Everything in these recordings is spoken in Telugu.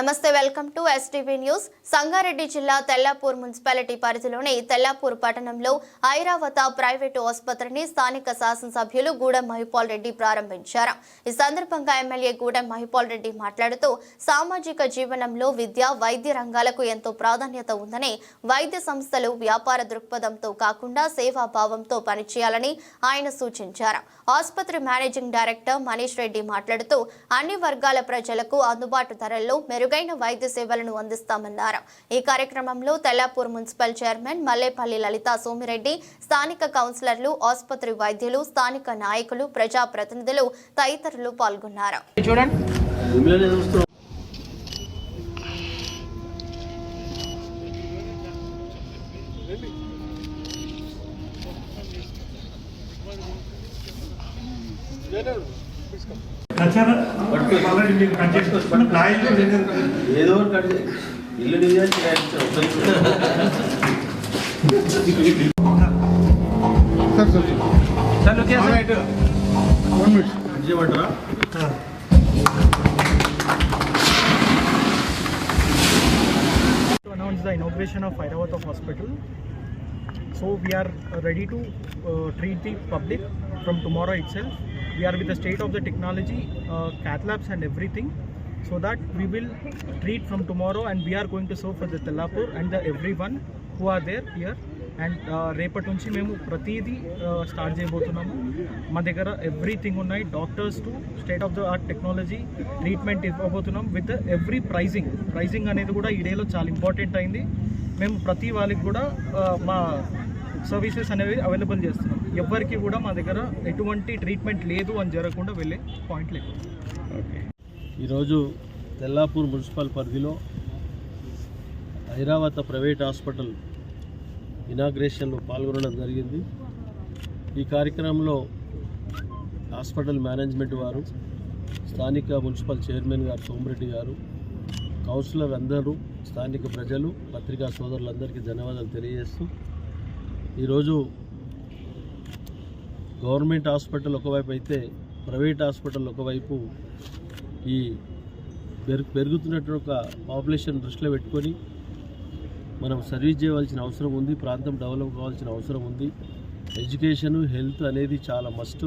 నమస్తే welcome to STV news Sangareddy జిల్లా తెల్లాపూర్ మున్సిపాలిటీ పరిధిలోని తెల్లాపూర్ పట్టణంలో ఐరావత ప్రైవేటు ఆసుపత్రిని స్థానిక శాసనసభ్యులు గూడెం మహిపాల్ రెడ్డి ప్రారంభించారు. ఈ సందర్భంగా ఎమ్మెల్యే గూడెం మహిపాల్ రెడ్డి మాట్లాడుతూ సామాజిక జీవనంలో విద్య వైద్య రంగాలకు ఎంతో ప్రాధాన్యత ఉందని వైద్య సంస్థలు వ్యాపార దృక్పథంతో కాకుండా సేవాభావంతో పనిచేయాలని ఆయన సూచించారు. ఆసుపత్రి మేనేజింగ్ డైరెక్టర్ మనీష్ రెడ్డి మాట్లాడుతూ అన్ని వర్గాల ప్రజలకు అందుబాటు ధరల్లో మెరుగు మెరుగైన వైద్య సేవలను అందిస్తామన్నారు. ఈ కార్యక్రమంలో తెల్లాపూర్ మున్సిపల్ చైర్మన్ మల్లేపల్లి లలితా సోమిరెడ్డి స్థానిక కౌన్సిలర్లు ఆసుపత్రి వైద్యులు స్థానిక నాయకులు ప్రజాప్రతినిధులు తదితరులు పాల్గొన్నారు. చూడండి. ఆల్రెడీ మీకు కట్ చేసుకొచ్చుకున్న ప్లాయిల్ ఏదో ఒకటి కట్ చేయి. ఇల్లు నీదే కిరాయి ఇచ్చావు. కట్ చేయమంటారా? to announce the inauguration of Airavata Hospital. So we are uh, ready to uh, treat the public from tomorrow itself. We are with the state of the technology, uh, cath labs and everything, so that we will treat from tomorrow and we are going to serve for the Tellapur and the everyone who are there here. And రేపటి నుంచి మేము ప్రతిదీ స్టార్ట్ చేయబోతున్నాము మా దగ్గర ఎవ్రీథింగ్ ఉన్నాయి doctors to state of the art technology treatment ఇవ్వబోతున్నాం with every pricing pricing అనేది కూడా ఈ డేలో చాలా ఇంపార్టెంట్ అయింది మేము ప్రతి వాళ్ళకి కూడా మా సర్వీసెస్ అనేవి అవైలబుల్ చేస్తున్నాం. ఎవరికి కూడా మా దగ్గర ఎటువంటి ట్రీట్మెంట్ లేదు అని జరగకుండా వెళ్ళే పాయింట్ లేదు. ఈరోజు తెల్లాపూర్ మున్సిపల్ పరిధిలో ఐరావత ప్రైవేట్ హాస్పిటల్ ఇనాగ్రేషన్లో పాల్గొనడం జరిగింది. ఈ కార్యక్రమంలో హాస్పిటల్ మేనేజ్మెంట్ వారు స్థానిక మున్సిపల్ చైర్మన్ గారు సోమిరెడ్డి గారు కౌన్సిలర్ అందరూ స్థానిక ప్రజలు పత్రికా సోదరులందరికీ ధన్యవాదాలు తెలియజేస్తూ ఈరోజు గవర్నమెంట్ హాస్పిటల్ ఒకవైపు అయితే ప్రైవేట్ హాస్పిటల్ ఒకవైపు ఈ పెరుగు పెరుగుతున్నటువంటి ఒక పాపులేషన్ దృష్టిలో పెట్టుకొని మనం సర్వీస్ చేయవలసిన అవసరం ఉంది ప్రాంతం డెవలప్ కావాల్సిన అవసరం ఉంది. ఎడ్యుకేషన్ హెల్త్ అనేది చాలా మస్ట్.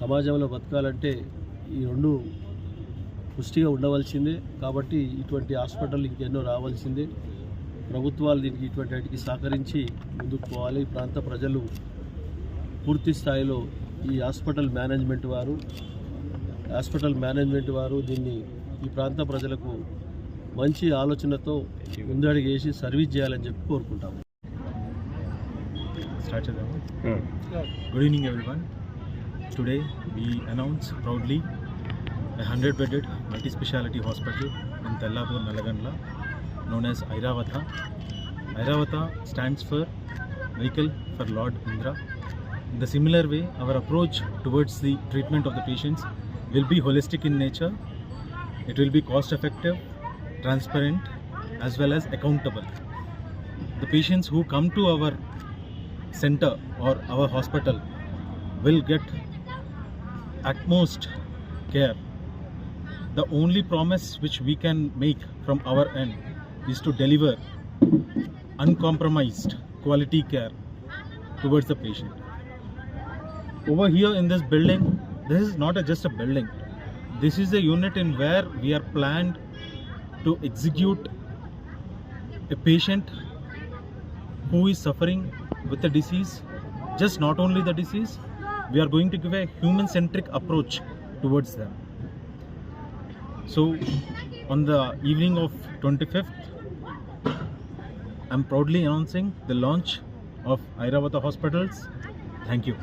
సమాజంలో బతకాలంటే ఈ రెండు పుష్టిగా ఉండవలసిందే. కాబట్టి ఇటువంటి హాస్పిటల్ ఇంకెన్నో రావాల్సిందే. ప్రభుత్వాలు దీనికి ఇటువంటి వాటికి సహకరించి ముందుకు పోవాలి ఈ ప్రాంత ప్రజలు పూర్తి స్థాయిలో ఈ హాస్పిటల్ మేనేజ్మెంట్ వారు హాస్పిటల్ మేనేజ్మెంట్ వారు దీన్ని ఈ ప్రాంత ప్రజలకు మంచి ఆలోచనతో ముందడుగు వేసి సర్వీస్ చేయాలని చెప్పి కోరుకుంటాము out. Good evening, everyone. Today we announce proudly a 100 bedded multi speciality hospital in Tellapur, Nalagandla, known as Airavata. Airavata stands for Vehicle for Lord Indra. In the similar way, our approach towards the treatment of the patients will be holistic in nature, it will be cost effective, transparent, as well as accountable. The patients who come to our center or our hospital will get utmost care. The only promise which we can make from our end is to deliver uncompromised quality care towards the patient. Over here in this building, this is not a, just a building. This is a unit in where we are planned to execute a patient who is suffering with the disease, just not only the disease, we are going to give a human centric approach towards them. So, on the evening of 25th, I'm proudly announcing the launch of Airavata Hospitals. Thank you.